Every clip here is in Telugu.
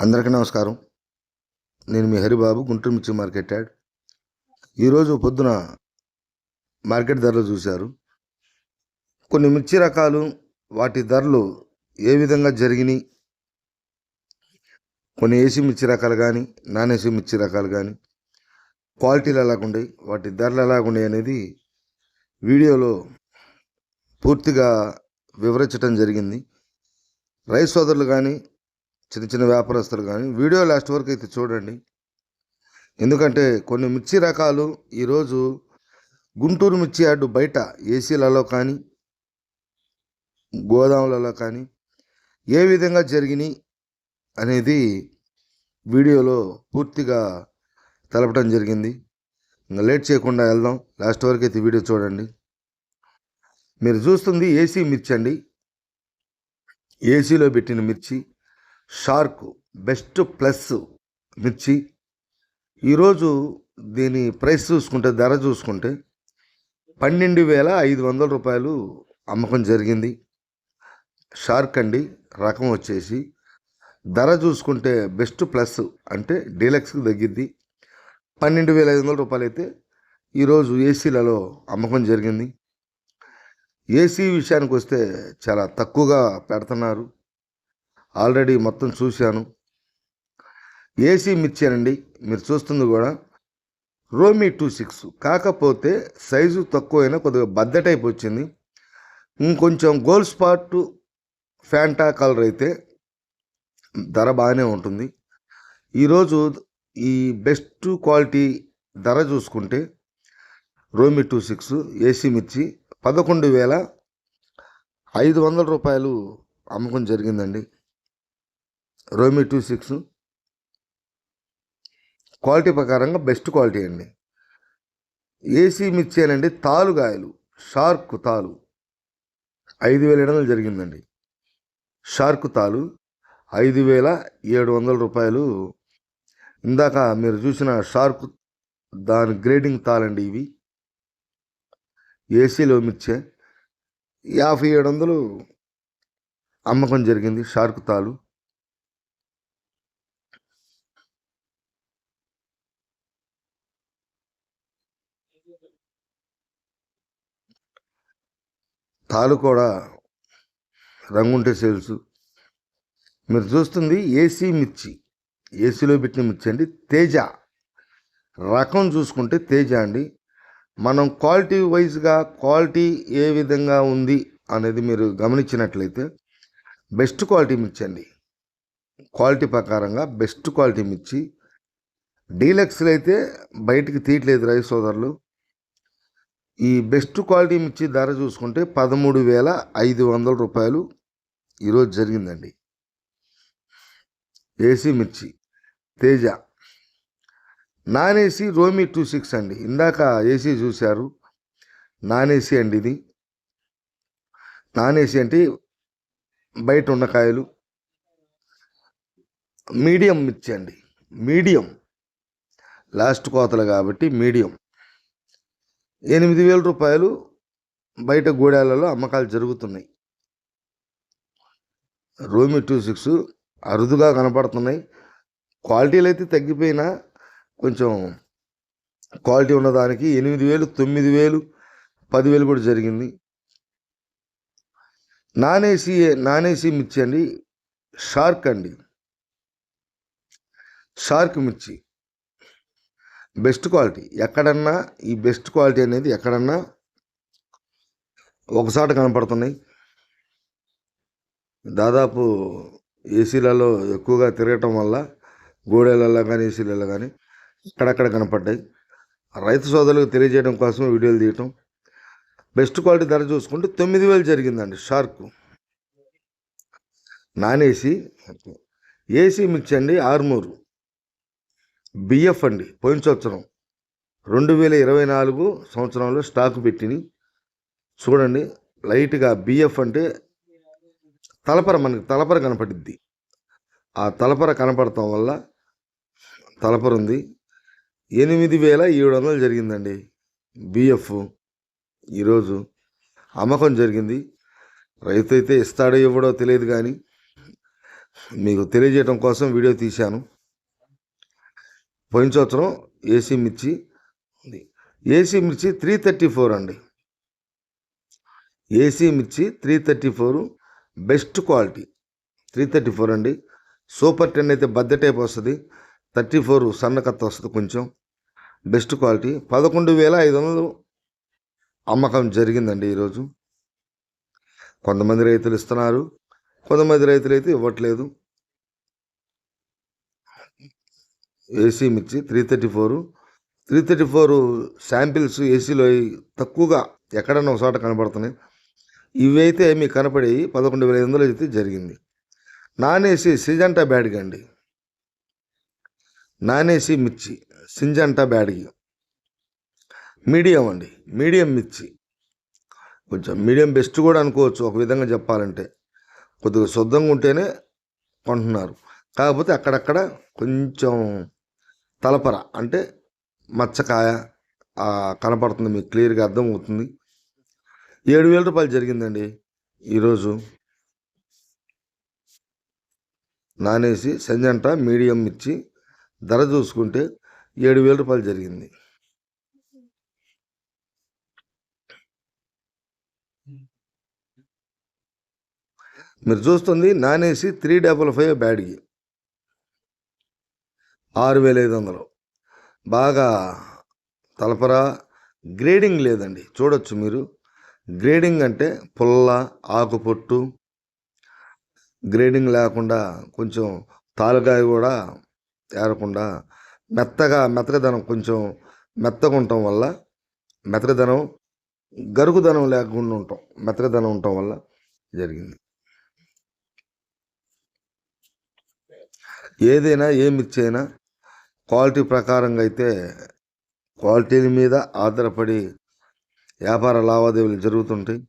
అందరికీ నమస్కారం. నేను మీ హరిబాబు గుంటూరు మిర్చి మార్కెట్ యాడ్. ఈరోజు పొద్దున మార్కెట్ ధరలు చూశారు. కొన్ని మిర్చి రకాలు వాటి ధరలు ఏ విధంగా జరిగినాయి? కొన్ని ఏసీ మిర్చి రకాలు కానీ నాన్ ఏసీ మిర్చి రకాలు కానీ క్వాలిటీలు ఎలాగుండాయి వాటి ధరలు ఎలాగుండాయి అనేది వీడియోలో పూర్తిగా వివరించడం జరిగింది. రైస్ సోదరులు కానీ చిన్న చిన్న వ్యాపారస్తులు కానీ వీడియో లాస్ట్ వరకు అయితే చూడండి. ఎందుకంటే కొన్ని మిర్చి రకాలు ఈరోజు గుంటూరు మిర్చి యార్డు బయట ఏసీలలో కానీ గోదాములలో కానీ ఏ విధంగా జరిగినాయి అనేది వీడియోలో పూర్తిగా తెలపడం జరిగింది. ఇంకా లేట్ చేయకుండా వెళ్దాం. లాస్ట్ వరకు అయితే వీడియో చూడండి. మీరు చూస్తుంది ఏసీ మిర్చి అండి. ఏసీలో పెట్టిన మిర్చి షార్క్ బెస్ట్ ప్లస్ మిర్చి. ఈరోజు దీని ప్రైస్ చూసుకుంటే ధర చూసుకుంటే పన్నెండు వేల ఐదు వందల రూపాయలు అమ్మకం జరిగింది. షార్క్ అండి రకం వచ్చేసి. ధర చూసుకుంటే బెస్ట్ ప్లస్ అంటే డీలక్స్కి తగ్గిద్ది. పన్నెండు వేల ఐదు వందల రూపాయలు అయితే ఈరోజు ఏసీలలో అమ్మకం జరిగింది. ఏసీ విషయానికి వస్తే చాలా తక్కువగా పెడుతున్నారు. ఆల్రెడీ మొత్తం చూశాను. ఏసీ మిర్చానండి. మీరు చూస్తుంది కూడా. రోమీ టూ సిక్స్. కాకపోతే సైజు తక్కువైనా కొద్దిగా బద్ద టైప్ వచ్చింది. ఇంకొంచెం గోల్ స్పాట్ ఫ్యాంటా కలర్ అయితే ధర బాగానే ఉంటుంది. ఈరోజు ఈ బెస్ట్ క్వాలిటీ ధర చూసుకుంటే రోమి టూ సిక్స్ ఏసీ మిర్చి పదకొండు వేల ఐదు వందల రూపాయలు అమ్మకం జరిగిందండి. రోమి టూ సిక్స్. క్వాలిటీ ప్రకారంగా బెస్ట్ క్వాలిటీ అండి. ఏసీ మిర్చేనండి తాలుగాయలు షార్క్ తాలు. ఐదు వేల ఏడు వందలు జరిగిందండి. షార్క్ తాలు ఐదు వేల ఏడు వందల రూపాయలు. ఇందాక మీరు చూసిన షార్క్ దాని గ్రేడింగ్ తాలండి ఇవి. ఏసీలో మిర్చే యాభై ఏడు వందలు అమ్మకం జరిగింది షార్క్ తాలు. తాలు కూడా రంగుంటే సేల్స్. మీరు చూస్తుంది ఏసీ మిర్చి. ఏసీలో పెట్టిన మిర్చి అండి. తేజ. రకం చూసుకుంటే తేజ అండి. మనం క్వాలిటీ వైజ్గా క్వాలిటీ ఏ విధంగా ఉంది అనేది మీరు గమనించినట్లయితే బెస్ట్ క్వాలిటీ మిర్చి అండి. క్వాలిటీ ప్రకారంగా బెస్ట్ క్వాలిటీ మిర్చి. డీలక్స్లు అయితే బయటికి తీయట్లేదు రైస్ సోదరులు. ఈ బెస్ట్ క్వాలిటీ మిర్చి ధర చూసుకుంటే పదమూడు వేల ఐదు వందల రూపాయలు ఈరోజు జరిగిందండి. ఏసీ మిర్చి తేజ నాన్ ఏసీ రోమి టూ సిక్స్ అండి. ఇందాక ఏసీ చూశారు. నాన్ ఏసీ అండి ఇది. నాన్ ఏసీ అంటే బయట ఉన్న కాయలు. మీడియం మిర్చి అండి. మీడియం. లాస్ట్ కోతలు కాబట్టి మీడియం. ఎనిమిది వేల రూపాయలు బయట గూడాలలో అమ్మకాలు జరుగుతున్నాయి. రోమి టూ సిక్స్ అరుదుగా కనపడుతున్నాయి. క్వాలిటీలు అయితే తగ్గిపోయినా కొంచెం క్వాలిటీ ఉన్నదానికి ఎనిమిది వేలు తొమ్మిది వేలు పదివేలు కూడా జరిగింది. నాన్ ఏసీ నాన్ ఏసీ మిర్చి అండి షార్క్ అండి. షార్క్ మిర్చి. Best quality. ఎక్కడన్నా ఈ బెస్ట్ క్వాలిటీ అనేది ఎక్కడన్నా ఒకసారి కనపడుతున్నాయి. దాదాపు ఏసీలలో ఎక్కువగా తిరగటం వల్ల గోడెలలో కానీ ఏసీలలో కానీ అక్కడక్కడ కనపడ్డాయి. రైతు సోదరులకు తెలియజేయడం కోసం వీడియోలు తీయటం. బెస్ట్ క్వాలిటీ ధర చూసుకుంటే తొమ్మిది వేలు జరిగిందండి shark. Non AC. AC mix అండి ఆర్మూరు బిఎఫ్ అండి పోయిన సంవత్సరం. రెండు వేల ఇరవై నాలుగు సంవత్సరంలో స్టాక్ పెట్టిని. చూడండి లైట్గా బిఎఫ్ అంటే తలపర మనకి తలపర కనపడిద్ది. ఆ తలపర కనపడటం వల్ల తలపర ఉంది. ఎనిమిది వేల ఏడు వందలు జరిగిందండి బిఎఫ్ ఈరోజు అమ్మకం జరిగింది. రైతు అయితే ఇస్తాడో ఇవ్వడో తెలియదు కానీ మీకు తెలియజేయడం కోసం వీడియో తీశాను. పోయిన సంవత్సరం ఏసీ మిర్చి ఉంది. ఏసీ మిర్చి త్రీ థర్టీ ఫోర్ అండి. ఏసీ మిర్చి three thirty four best quality. Three thirty four అండి. సూపర్ టెన్ అయితే బద్ద టైప్ వస్తుంది. థర్టీ ఫోర్ సన్నకత్త వస్తుంది కొంచెం. Best quality. పదకొండు వేల ఐదు వందలు అమ్మకం జరిగిందండి ఈరోజు. కొంతమంది రైతులు ఇస్తున్నారు. కొంతమంది రైతులు అయితే ఇవ్వట్లేదు. ఏసీ మిర్చి three thirty four three thirty four samples ఏసీలో తక్కువగా ఎక్కడన్నా ఒక చోట కనబడుతున్నాయి. ఇవైతే మీకు కనపడేవి పదకొండు వేల ఐదు వందలు అయితే జరిగింది. నాన్ ఏసీ సిజంటా బ్యాడ్గా అండి. నాన్ ఏసీ మిర్చి సింజంటా బ్యాడ్గి మీడియం అండి మీడియం మిర్చి. కొంచెం మీడియం బెస్ట్ కూడా అనుకోవచ్చు ఒక విధంగా చెప్పాలంటే. కొద్దిగా శుద్ధంగా ఉంటేనే కొంటున్నారు. కాకపోతే అక్కడక్కడ కొంచెం తలపర అంటే మచ్చకాయ కనపడుతుంది మీకు క్లియర్గా అర్థమవుతుంది. ఏడు వేల రూపాయలు జరిగిందండి. ఈరోజు నానేసి సంజంట మీడియం ఇచ్చి ధర చూసుకుంటే ఏడు వేల రూపాయలు జరిగింది. మీరు చూస్తుంది నానేసి త్రీ డబల్ ఫైవ్ బ్యాడ్కి. ఆరు వేల ఐదు వందలు బాగా తలపరా. గ్రేడింగ్ లేదండి. చూడొచ్చు మీరు. గ్రేడింగ్ అంటే పుల్ల ఆకుపొట్టు. గ్రేడింగ్ లేకుండా కొంచెం తాలుగాయ కూడా ఏరకుండా మెత్తగా మెత్తగదనం కొంచెం మెత్తగా ఉండటం వల్ల మెత్తగదనం గరుగుదనం లేకుండా ఉంటాం మెత్తగదనం ఉండటం వల్ల జరిగింది. ఏదైనా ఏ మిర్చి అయినా క్వాలిటీ ప్రకారంగా అయితే క్వాలిటీ మీద ఆధారపడి వ్యాపార లావాదేవీలు జరుగుతుంటాయి.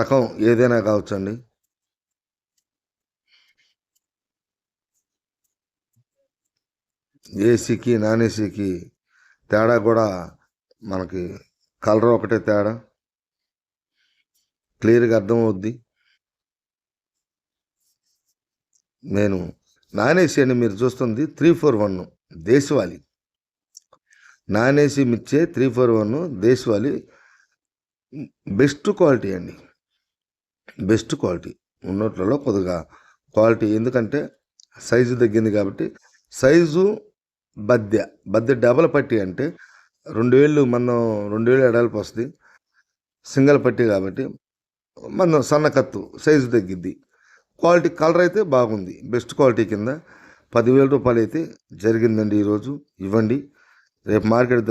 రకం ఏదైనా కావచ్చండి. ఏసీకి నాన్ ఏసీకి తేడా కూడా మనకి కలర్ ఒకటే తేడా. క్లియర్గా అర్థమవుద్ది. నేను నానేసి అని మీరు చూస్తుంది త్రీ ఫోర్ వన్ దేశవాలి నాన్ ఏసీ మిర్చే త్రీ ఫోర్ వన్ దేశవాలి బెస్ట్ క్వాలిటీ అండి. Best quality. ఉన్నట్లలో కొద్దిగా క్వాలిటీ. ఎందుకంటే సైజు తగ్గింది కాబట్టి సైజు బద్దె. బద్దె డబల్ పట్టి అంటే రెండు వేలు మనం రెండు వేలు ఎడల్పు వస్తుంది. సింగల్ పట్టి కాబట్టి మనం సన్నకత్తు సైజు తగ్గిద్ది. క్వాలిటీ కలర్ అయితే బాగుంది. బెస్ట్ క్వాలిటీ కింద పదివేల రూపాయలు అయితే జరిగిందండి ఈరోజు. ఇవ్వండి. రేపు మార్కెట్